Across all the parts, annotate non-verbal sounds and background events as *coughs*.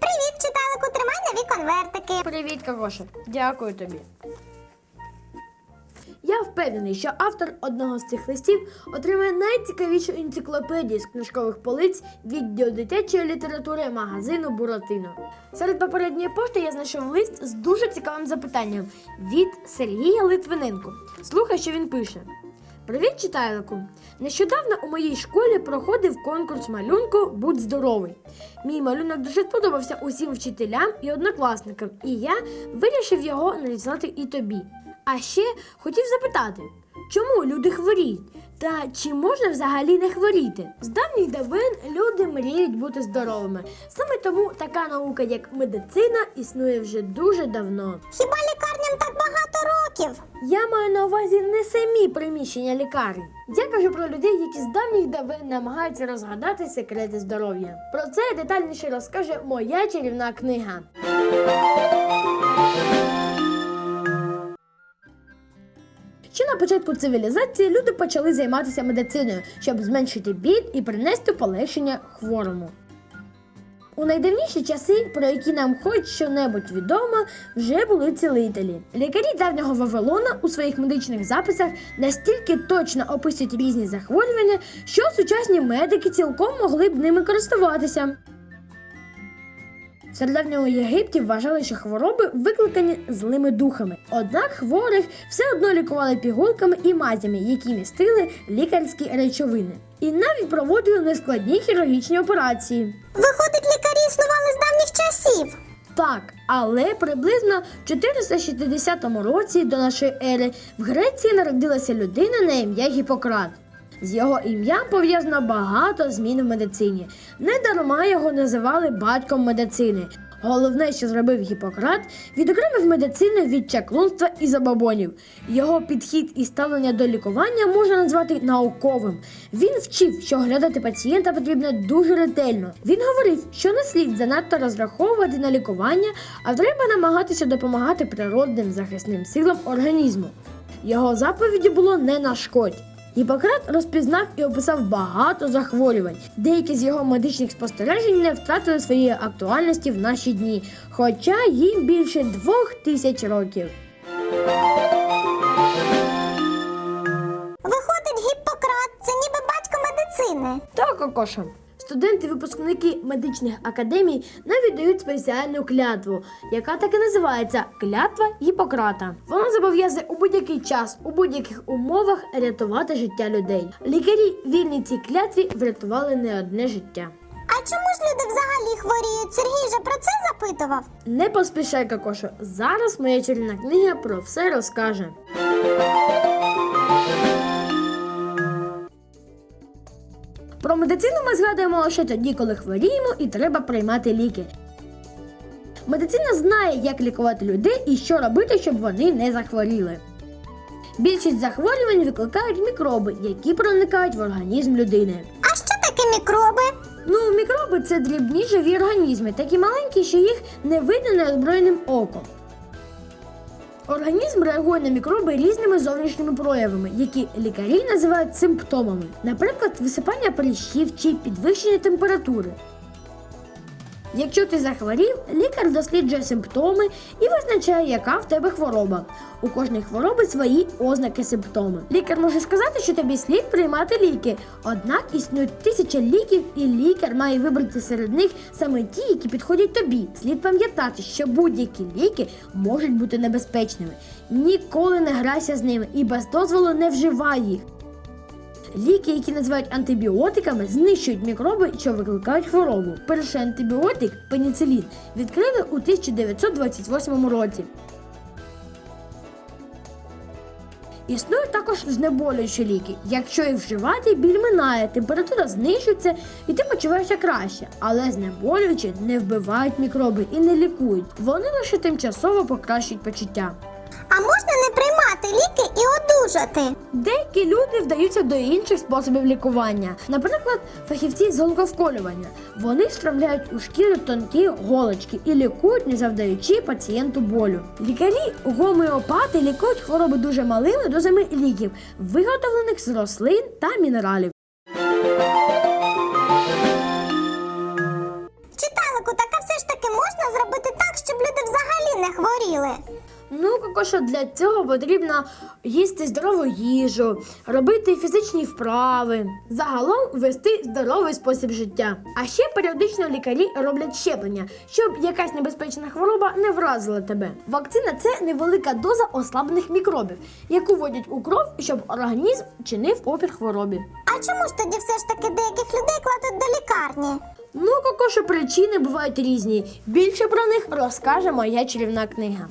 Привіт, читалику, тримай нові конвертики. Привіт, Кокоша. Дякую тобі. Впевнений, що автор одного з цих листів отримає найцікавішу енциклопедію з книжкових полиць відділу дитячої літератури магазину Буратино. Серед попередньої пошти я знайшов лист з дуже цікавим запитанням від Сергія Литвиненко. Слухай, що він пише. Привіт, читайлику! Нещодавно у моїй школі проходив конкурс малюнку Будь здоровий. Мій малюнок дуже сподобався усім вчителям і однокласникам, і я вирішив його надіслати і тобі. А ще хотів запитати, чому люди хворіють? Та чи можна взагалі не хворіти? З давніх давин люди мріють бути здоровими. Саме тому така наука, як медицина, існує вже дуже давно. Хіба лікарням так багато років? Я маю на увазі не самі приміщення лікарень. Я кажу про людей, які з давніх давин намагаються розгадати секрети здоров'я. Про це детальніше розкаже моя чарівна книга. Початку цивілізації люди почали займатися медициною, щоб зменшити бід і принести полегшення хворому. У найдавніші часи, про які нам хоч що-небудь відомо, вже були цілителі. Лікарі давнього Вавилона у своїх медичних записах настільки точно описують різні захворювання, що сучасні медики цілком могли б ними користуватися. Середньому Єгипті вважали, що хвороби викликані злими духами. Однак хворих все одно лікували пігулками і мазями, які містили лікарські речовини. І навіть проводили нескладні хірургічні операції. Виходить, лікарі існували з давніх часів. Так, але приблизно в 460 році до нашої ери в Греції народилася людина на ім'я Гіппократ. З його ім'ям пов'язано багато змін в медицині. Недарма його називали батьком медицини. Головне, що зробив Гіппократ, відокремив медицину від чаклунства і забобонів. Його підхід і ставлення до лікування можна назвати науковим. Він вчив, що оглядати пацієнта потрібно дуже ретельно. Він говорив, що не слід занадто розраховувати на лікування, а треба намагатися допомагати природним захисним силам організму. Його заповіді було не нашкодь. Гіппократ розпізнав і описав багато захворювань. Деякі з його медичних спостережень не втратили своєї актуальності в наші дні, хоча їм більше двох тисяч років. Виходить, Гіппократ це ніби батько медицини. Так, Кокоша. Студенти-випускники медичних академій навіть дають спеціальну клятву, яка так і називається клятва Гіппократа. Вона зобов'язує у будь-який час, у будь-яких умовах рятувати життя людей. Лікарі вільні цій клятві врятували не одне життя. А чому ж люди взагалі хворіють? Сергій же про це запитував. Не поспішай, Кокошо. Зараз моя чарівна книга про все розкаже. Про медицину ми згадуємо лише тоді, коли хворіємо і треба приймати ліки. Медицина знає, як лікувати людей і що робити, щоб вони не захворіли. Більшість захворювань викликають мікроби, які проникають в організм людини. А що таке мікроби? Ну, мікроби це дрібні живі організми, такі маленькі, що їх не видно неозброєним оком. Організм реагує на мікроби різними зовнішніми проявами, які лікарі називають симптомами, наприклад, висипання прищів чи підвищення температури. Якщо ти захворів, лікар досліджує симптоми і визначає, яка в тебе хвороба. У кожної хвороби свої ознаки симптоми. Лікар може сказати, що тобі слід приймати ліки. Однак існують тисяча ліків, і лікар має вибрати серед них саме ті, які підходять тобі. Слід пам'ятати, що будь-які ліки можуть бути небезпечними. Ніколи не грайся з ними і без дозволу не вживай їх. Ліки, які називають антибіотиками, знищують мікроби, що викликають хворобу. Перший антибіотик пеніцилін відкрили у 1928 році. Існують також знеболюючі ліки. Якщо їх вживати, біль минає, температура знищується і ти почуваєшся краще. Але знеболюючі не вбивають мікроби і не лікують. Вони лише тимчасово покращують почуття. А можна не приймати ліки і одужати? Деякі люди вдаються до інших способів лікування. Наприклад, фахівці з голковколювання. Вони встромляють у шкіру тонкі голочки і лікують, не завдаючи пацієнту болю. Лікарі гомеопати лікують хвороби дуже малими дозами ліків, виготовлених з рослин та мінералів. Читалику, так а все ж таки можна зробити так, щоб люди взагалі не хворіли. Ну, Кокоша, для цього потрібно їсти здорову їжу, робити фізичні вправи, загалом вести здоровий спосіб життя. А ще періодично лікарі роблять щеплення, щоб якась небезпечна хвороба не вразила тебе. Вакцина це невелика доза ослаблених мікробів, яку вводять у кров, щоб організм чинив опір хворобі. А чому ж тоді все ж таки деяких людей кладуть до лікарні? Ну, Кокоша, причини бувають різні. Більше про них розкаже моя чарівна книга.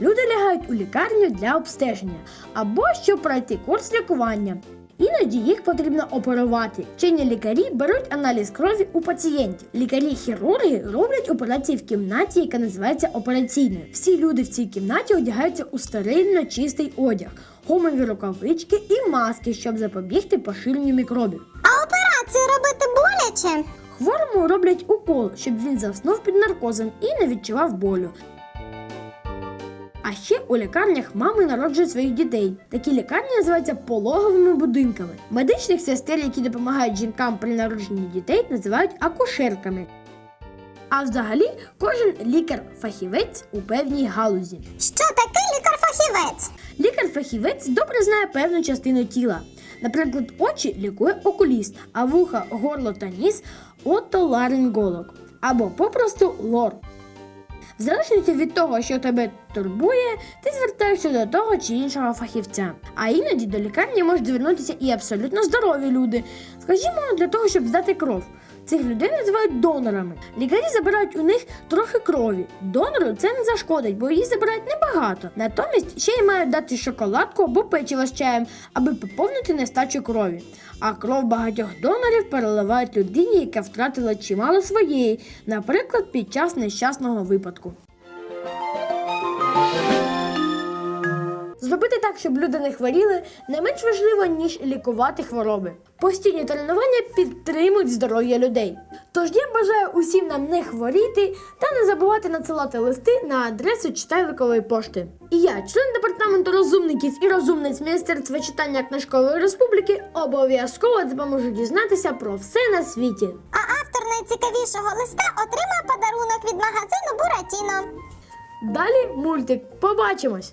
Люди лягають у лікарню для обстеження або щоб пройти курс лікування. Іноді їх потрібно оперувати. Вчені лікарі беруть аналіз крові у пацієнтів. Лікарі-хірурги роблять операції в кімнаті, яка називається операційною. Всі люди в цій кімнаті одягаються у стерильно чистий одяг, гумові рукавички і маски, щоб запобігти поширенню мікробів. А операцію робити боляче? Хворому роблять укол, щоб він заснув під наркозом і не відчував болю. А ще у лікарнях мами народжують своїх дітей. Такі лікарні називаються пологовими будинками. Медичних сестер, які допомагають жінкам при народженні дітей, називають акушерками. А взагалі кожен лікар-фахівець у певній галузі. Що таке лікар-фахівець? Лікар-фахівець добре знає певну частину тіла. Наприклад, очі лікує окуліст, а вуха, горло та ніс отоларинголог або попросту лор. В залежності від того, що тебе турбує, ти звертаєшся до того чи іншого фахівця. А іноді до лікарні можуть звернутися і абсолютно здорові люди, скажімо, для того, щоб здати кров. Цих людей називають донорами. Лікарі забирають у них трохи крові. Донору це не зашкодить, бо її забирають небагато. Натомість ще й мають дати шоколадку або печиво з чаєм, аби поповнити нестачу крові. А кров багатьох донорів переливають людині, яка втратила чимало своєї, наприклад, під час нещасного випадку. Зробити так, щоб люди не хворіли, не менш важливо, ніж лікувати хвороби. Постійні тренування підтримують здоров'я людей. Тож я бажаю усім нам не хворіти та не забувати надсилати листи на адресу читайликової пошти. І я, член департаменту розумників і розумниць Міністерства читання книжкової республіки, обов'язково допоможу дізнатися про все на світі. А автор найцікавішого листа отримає подарунок від магазину Буратіно. Далі мультик. Побачимось!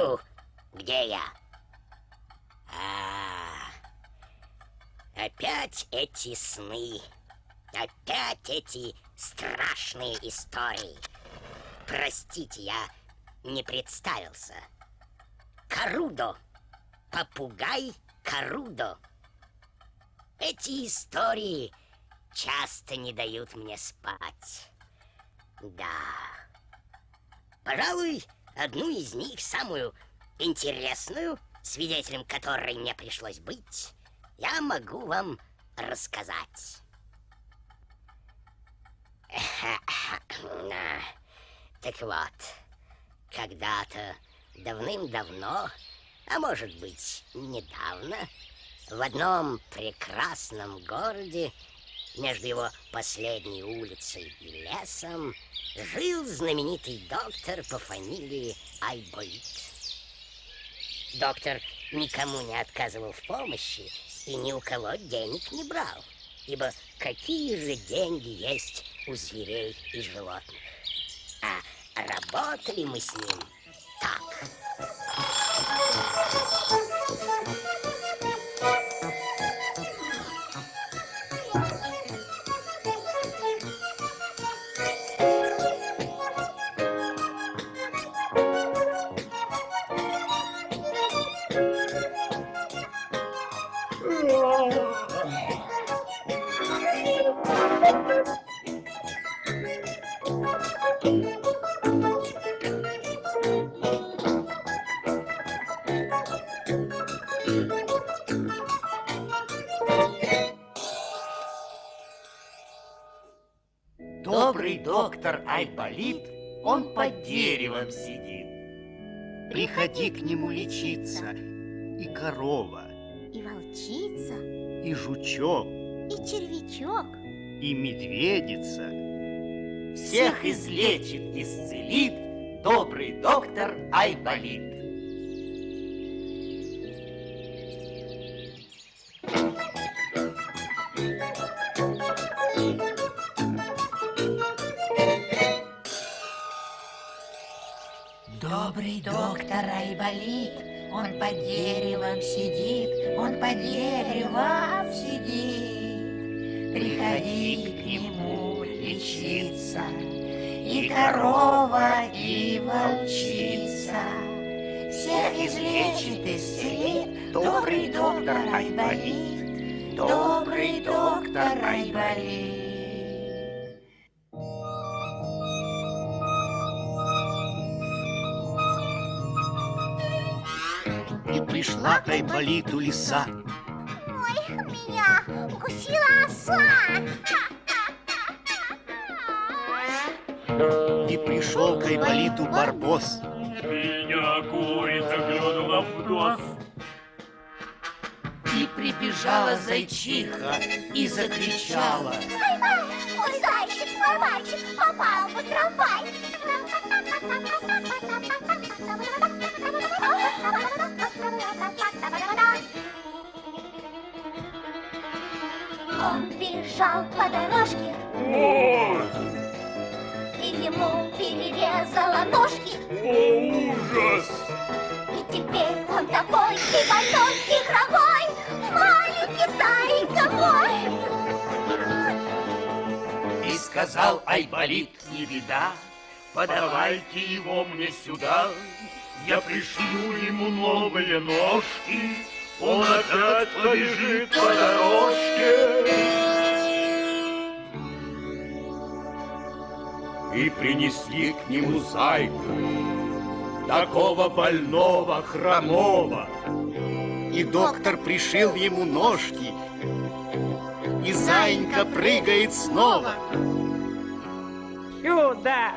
А? О, где я? А, опять эти сны. Опять эти страшные истории. Простите, я не представился. Карудо. Попугай Карудо. Эти истории часто не дают мне спать. Да. Пожалуй, одну из них, самую интересную, свидетелем которой мне пришлось быть, я могу вам рассказать. *coughs* Так вот, Когда-то, давным-давно, а может быть, недавно, в одном прекрасном городе, между его последней улицей и лесом, жил знаменитый доктор по фамилии Айболит. Доктор никому не отказывал в помощи и ни у кого денег не брал, ибо какие же деньги есть у зверей и животных? А работали мы с ним так. Добрый доктор Айболит, он под деревом сидит. Приходи к нему лечиться. И корова, И волчица, и жучок, и червячок. И медведица. Всех излечит, исцелит добрый доктор Айболит. Добрый доктор Айболит, он под деревом сидит, он под деревом сидит. Приходи к нему лечиться, и корова, и волчица. Всех излечит, исцелит добрый доктор Айболит, добрый доктор Айболит. И пришла к Айболиту лиса. Укусила оса. И пришел к Айболиту барбос. Меня курица клюнула в нос. И прибежала зайчиха и закричала. Ой, зайчик, мой мальчик, попал в трамвай. Бежал по дорожке, Ой, и ему перерезала ножки. о, ужас! И теперь он такой и больной, и хромой, маленький зайка мой. И сказал Айболит, Не беда, подавайте его мне сюда. Я пришлю ему новые ножки. Он опять побежит по дорожке. И принесли к нему зайку, такого больного, хромого. И доктор пришил ему ножки, и заинька прыгает снова. Сюда!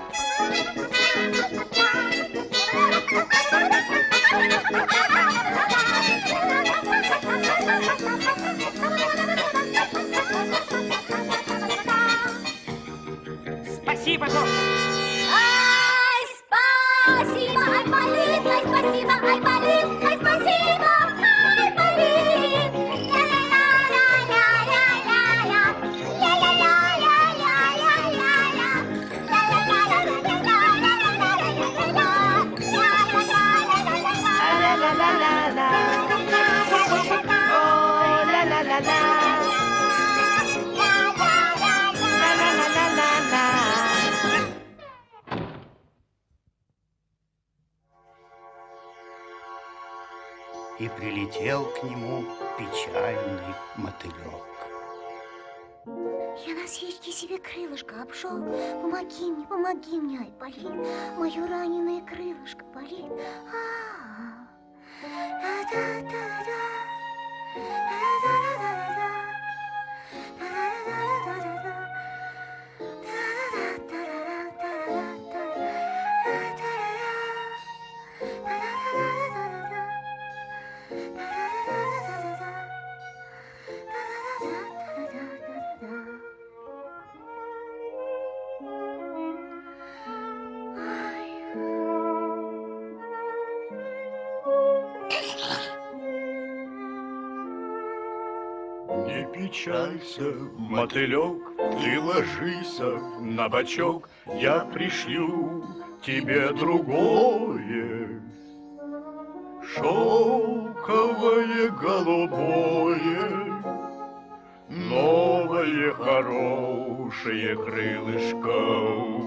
Прилетел к нему печальный мотылек. Я на свечке себе крылышко обжег. Помоги мне, помоги мне, ай, болит. Мое раненое крылышко болит. А-а-а. Да-да-да-да. Да-да-да-да-да. Печалься, мотылек, ты ложися на бочок, я пришлю тебе другое. Шелковое голубое, новое хорошее крылышко.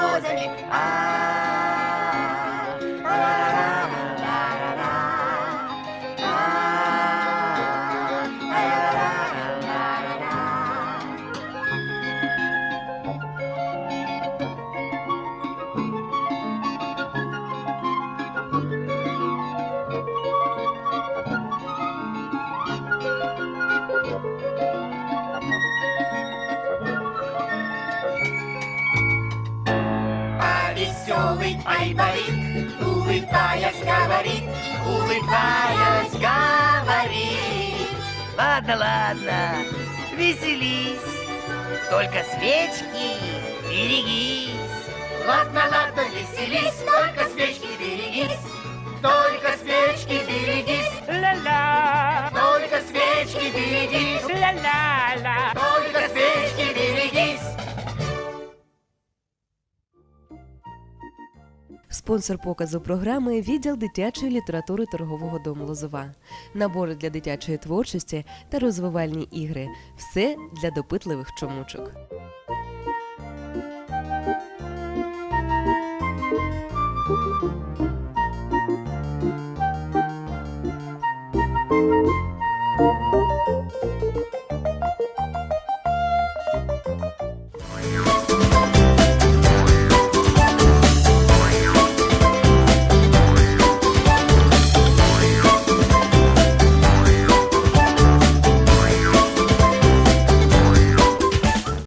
当然にあ улыбаясь, говорит, улыбаясь, говорит. Ладно, ладно, веселись, только свечки берегись. Ладно, ладно, веселись, только свечки берегись, только свечки берегись, Ла-ла, только свечки берегись, ла-ла-ла. Спонсор показу програми відділ дитячої літератури торгового дому Лозова, набори для дитячої творчості та розвивальні ігри. Все для допитливих чомучок.